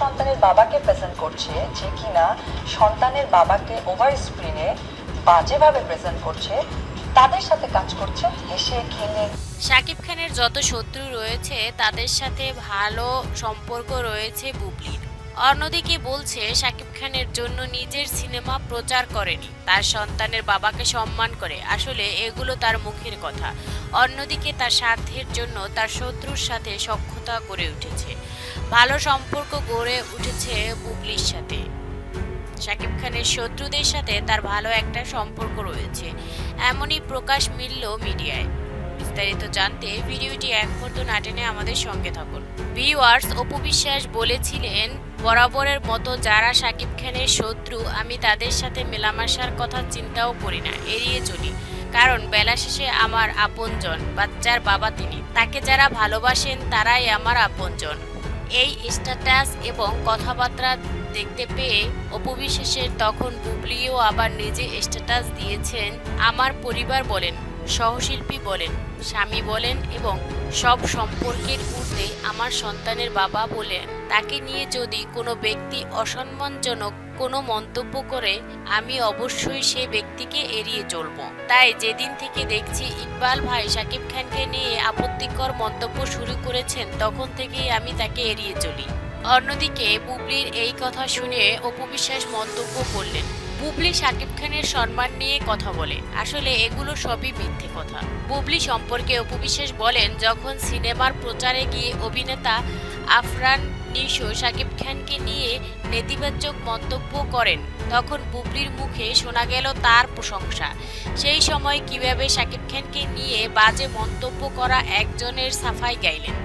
সন্তানের বাবাকে প্রেজেন্ট করছে যে কিনা সন্তানের বাবাকে ওভার স্ক্রিনে বাজেভাবে প্রেজেন্ট করছে, তাদের সাথে কাজ করছে, হেসে খেলে। শাকিব খানের যত শত্রু রয়েছে, তাদের সাথে ভালো সম্পর্ক রয়েছে বুবলির। অন্যদিকে বলছে, শাকিব খানের জন্য নিজের সিনেমা প্রচার করেনি। তার সন্তানের বাবাকে সম্মান করে। আসলে এগুলো তার মুখের কথা। অন্যদিকে তার স্বার্থের জন্য তার শত্রুর সাথে সখ্যতা গড়ে উঠেছে। ভালো সম্পর্ক গড়ে উঠেছে বুবলির সাথে। শাকিব খানের শত্রুদের সাথে তার ভালো একটা সম্পর্ক রয়েছে। এমনই প্রকাশ মিলল মিডিয়ায়। বিস্তারিত জানতে ভিডিওটি এক মুহূর্ত না টেনে আমাদের সঙ্গে থাকুন। ভিউয়ার্স, অপু বিশ্বাস বলেছিলেন বরাবরের মতো যারা শাকিব খানের শত্রু, আমি তাদের সাথে মেলামেশার কথা চিন্তাও করি না, এড়িয়ে চলি। কারণ বেলা শেষে আমার আপনজন, বাচ্চার বাবা তিনি। তাকে যারা ভালোবাসেন, তারাই আমার আপনজন। এই স্ট্যাটাস এবং কথাবার্তা দেখতে পেয়ে অপবিশেষের তখন বুবলিও আবার নিজে স্ট্যাটাস দিয়েছেন, আমার পরিবার বলেন। সহশিল্পী বলেন, স্বামী বলেন এবং সব সম্পর্কের ঊর্ধ্বে আমার সন্তানের বাবা বলেন। তাকে নিয়ে যদি কোনো ব্যক্তি অসম্মানজনক কোনো মন্তব্য করে, আমি অবশ্যই সে ব্যক্তিকে এড়িয়ে চলব। তাই যেদিন থেকে দেখছি ইকবাল ভাই সাকিব খানকে নিয়ে আপত্তিকর মন্তব্য শুরু করেছেন, তখন থেকেই আমি তাকে এড়িয়ে চলি। অন্যদিকে বুবলির এই কথা শুনে অপবিশ্বাস মন্তব্য করলেন বুবলি শাকিব খানের সম্মান নিয়ে কথা বলে। আসলে এগুলো সবই মিথ্যে কথা। বুবলি সম্পর্কে অপবিশ্বাস বলেন, যখন সিনেমার প্রচারে গিয়ে অভিনেতা আফরান নিশো শাকিব খানকে নিয়ে নেতিবাচক মন্তব্য করেন, তখন বুবলির মুখে শোনা গেল তার প্রশংসা। সেই সময় কীভাবে শাকিব খানকে নিয়ে বাজে মন্তব্য করা একজনের সাফাই গাইলেন।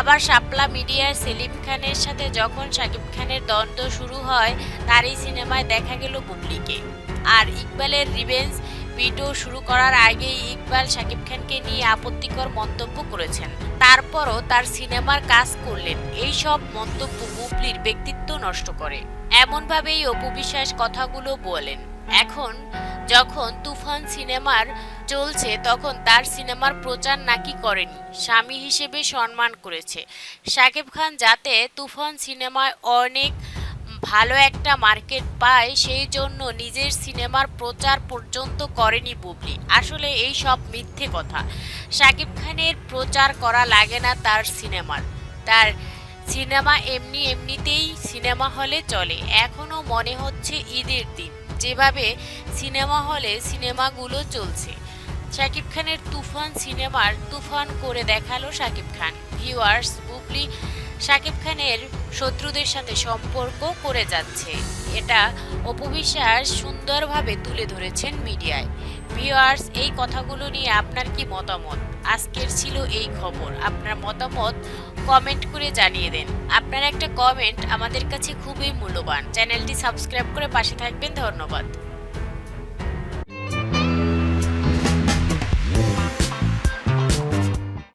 আবার শাপলা মিডিয়ার সেলিম খানের সাথে যখন শাকিব খানের দ্বন্দ্ব শুরু হয়, তারই সিনেমায় দেখা গেল বুবলিকে। আর ইকবালের রিভেঞ্জ ভিডিও শুরু করার আগেই ইকবাল শাকিব খানকে নিয়ে আপত্তিকর মন্তব্য করেছেন। তারপরও তার সিনেমার কাজ করলেন। এই সব মন্তব্য বুবলির ব্যক্তিত্ব নষ্ট করে। এমনভাবেই অপবিশ্বাস কথাগুলো বলেন। এখন যখন তুফান সিনেমার চলছে, তখন তার সিনেমার প্রচার নাকি করেনি। স্বামী হিসেবে সম্মান করেছে। শাকিব খান যাতে তুফান সিনেমায় অনেক ভালো একটা মার্কেট পায়, সেই জন্য নিজের সিনেমার প্রচার পর্যন্ত করেনি বুবলি। আসলে এই সব মিথ্যে কথা। শাকিব খানের প্রচার করা লাগে না তার সিনেমার। তার সিনেমা এমনি এমনিতেই সিনেমা হলে চলে। এখনও মনে হচ্ছে ঈদের দিন। যেভাবে সিনেমা হলে সিনেমাগুলো চলছে। শাকিব খানের তুফান সিনেমার তুফান করে দেখাল শাকিব খান। ভিউয়ার্স, বুবলি শাকিব খানের শত্রুদের সাথে সম্পর্ক করে যাচ্ছে। এটা অপবিশ্বাস সুন্দরভাবে তুলে ধরেছেন মিডিয়ায়। ভিউয়ার্স, এই কথাগুলো নিয়ে আপনার কি মতামত? আজকের ছিল এই খবর। আপনার মতামত কমেন্ট করে জানিয়ে দেন। আপনার একটা কমেন্ট আমাদের কাছে খুবই মূল্যবান। চ্যানেলটি সাবস্ক্রাইব করে পাশে থাকবেন। ধন্যবাদ।